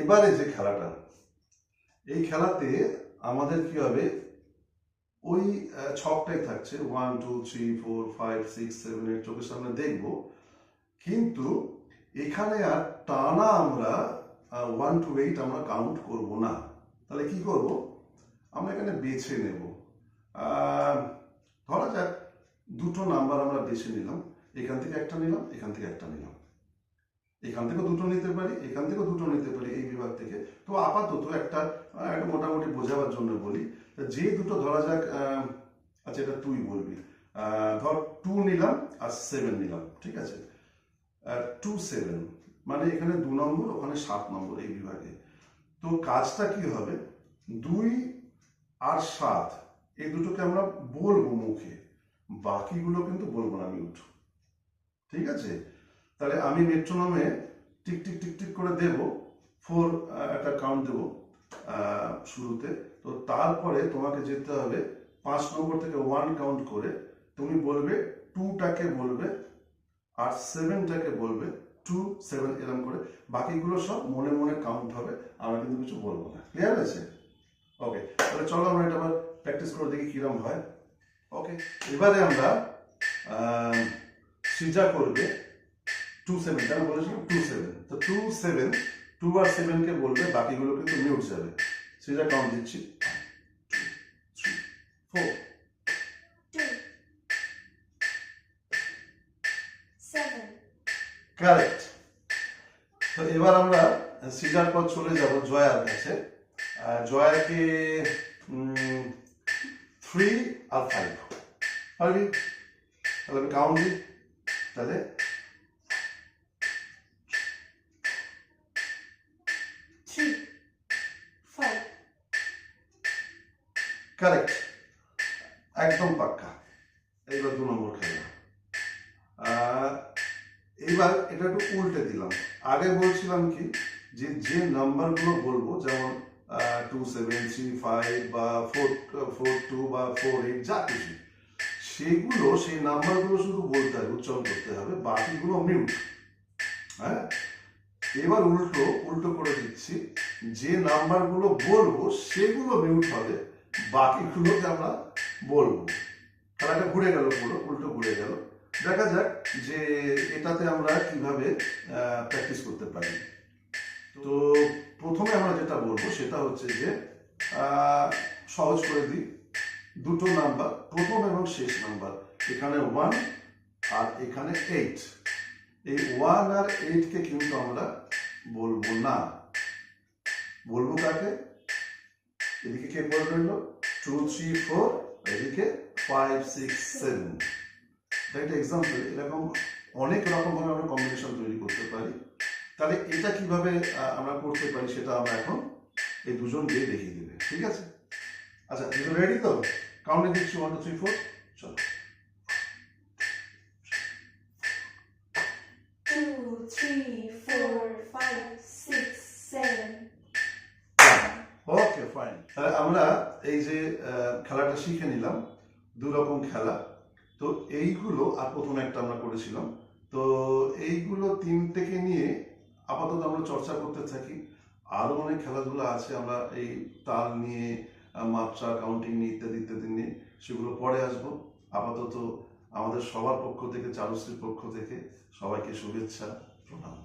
এবারে যে খেলাটা, এই খেলাতে আমাদের কি হবে? ওই ছকটাই থাকছে। One two three four five six seven eight চোখের সামনে দেখব। কিন্তু এখানে আর টানা আমরা ওয়ান টু এইট আমরা কাউন্ট করব না। তাহলে কি করব? আমরা এখানে বেছে নেব। ধরা যাক, দুটো নাম্বার আমরা বেছে নিলাম। এখান থেকে একটা নিলাম, এখান থেকে একটা নিলাম। এখান থেকেও দুটো নিতে পারি, এখান থেকেও দুটো নিতে পারি এই বিভাগ থেকে। তো আপাতত একটা একটা মোটামুটি বোঝাবার জন্য বলি, যে দুটো ধরা যাক আচ্ছা এটা তুই বলবি। ধর টু নিলাম আর সেভেন নিলাম, ঠিক আছে? টু সেভেন মানে এখানে দু নম্বর, ওখানে সাত নম্বর এই বিভাগে। তো কাজটা কি হবে? দুই আর সাত, এই দুটোকে আমরা বলব মুখে, বাকিগুলো কিন্তু বলব না মিউট ঠিক আছে? তাহলে আমি মেট্রোনমে টিক টিক টিক টিক করে দেব ফোর একটা কাউন্ট দেব শুরুতে। তো তারপরে তোমাকে যেতে হবে পাঁচ নম্বর থেকে ওয়ান কাউন্ট করে। তুমি বলবে টুটাকে বলবে আর সেভেনটাকে বলবে টু সেভেন এরম করে। বাকিগুলো সব মনে মনে কাউন্ট হবে, আমরা কিন্তু কিছু বলব না। ক্লিয়ার আছে? ওকে তাহলে চলো আমরা এটা আবার প্র্যাকটিস করে দেখি কিরম হয়। ওকে এবারে আমরা সিজা করবে। টু সেভেন কেন বলেছিলাম টু সেভেন তো টু সেভেন টু আর সেভেনকে বলবে বাকিগুলো কিন্তু মিউট যাবে। সিজা কাউন্ট দিচ্ছি। ফোর কারেক্ট তো এবার আমরা সিজার পর চলে যাব জয়ার কাছে। জয়াকে থ্রি আর ফাইভ পারবি তাহলে আমি কাউন্ট দিই। তাহলে কারেক্ট একদম পাক্কা। এইবার দু নম্বর খেলা। এইবার এটা একটু উল্টে দিলাম। আগে বলছিলাম কি, যে যে নাম্বারগুলো বলব, যেমন টু সেভেন থ্রি ফাইভ বা ফোর ফোর টু বা ফোর এইট যা কিছু, সেগুলো, সেই নাম্বারগুলো শুধু বলতে হবে, উচ্চারণ করতে হবে, বাকিগুলো মিউট হ্যাঁ? এবার উল্টো উল্টো করে দিচ্ছি, যে নাম্বারগুলো বলব, সেগুলো মিউট হবে। বাকিগুলোকে আমরা বলব। খেলাটা ঘুরে গেল পুরো, উল্টো ঘুরে গেল। দেখা যাক যে এটাতে আমরা কীভাবে প্র্যাকটিস করতে পারি। তো প্রথমে আমরা যেটা বলব সেটা হচ্ছে যে সহজ করে দিই। দুটো নাম্বার, প্রথম এবং শেষ নাম্বার। এখানে ওয়ান আর এখানে এইট এই ওয়ান আর এইটকে কিন্তু আমরা বলব না। বলব কাকে? এদিকে কে বল রইল? টু থ্রি ফোর এদিকে ফাইভ সিক্স সেভেন একটা এক্সাম্পল এরকম অনেক রকম ভাবে আমরা কম্বিনেশন তৈরি করতে পারি। তাহলে এটা কীভাবে আমরা করতে পারি সেটা আমরা এখন এই দুজন দিয়ে দেখিয়ে দেবে ঠিক আছে? আচ্ছা দুজন রেডি তো? কাউন্টে দিচ্ছি ওয়ান টু থ্রি ফোর চলো। Two, three, four, five, তাহলে আমরা এই যে খেলাটা শিখে নিলাম, দু রকম খেলা। তো এইগুলো আর একটা আমরা করেছিলাম। তো এইগুলো তিন থেকে নিয়ে আপাতত আমরা চর্চা করতে থাকি। আরও অনেক খেলাধুলা আছে আমরা এই তাল নিয়ে মাত্রা কাউন্টিং নিয়ে ইত্যাদি ইত্যাদি নিয়ে সেগুলো পরে আসব। আপাতত আমাদের সবার পক্ষ থেকে, চারুশ্রীর পক্ষ থেকে সবাইকে শুভেচ্ছা, প্রণাম।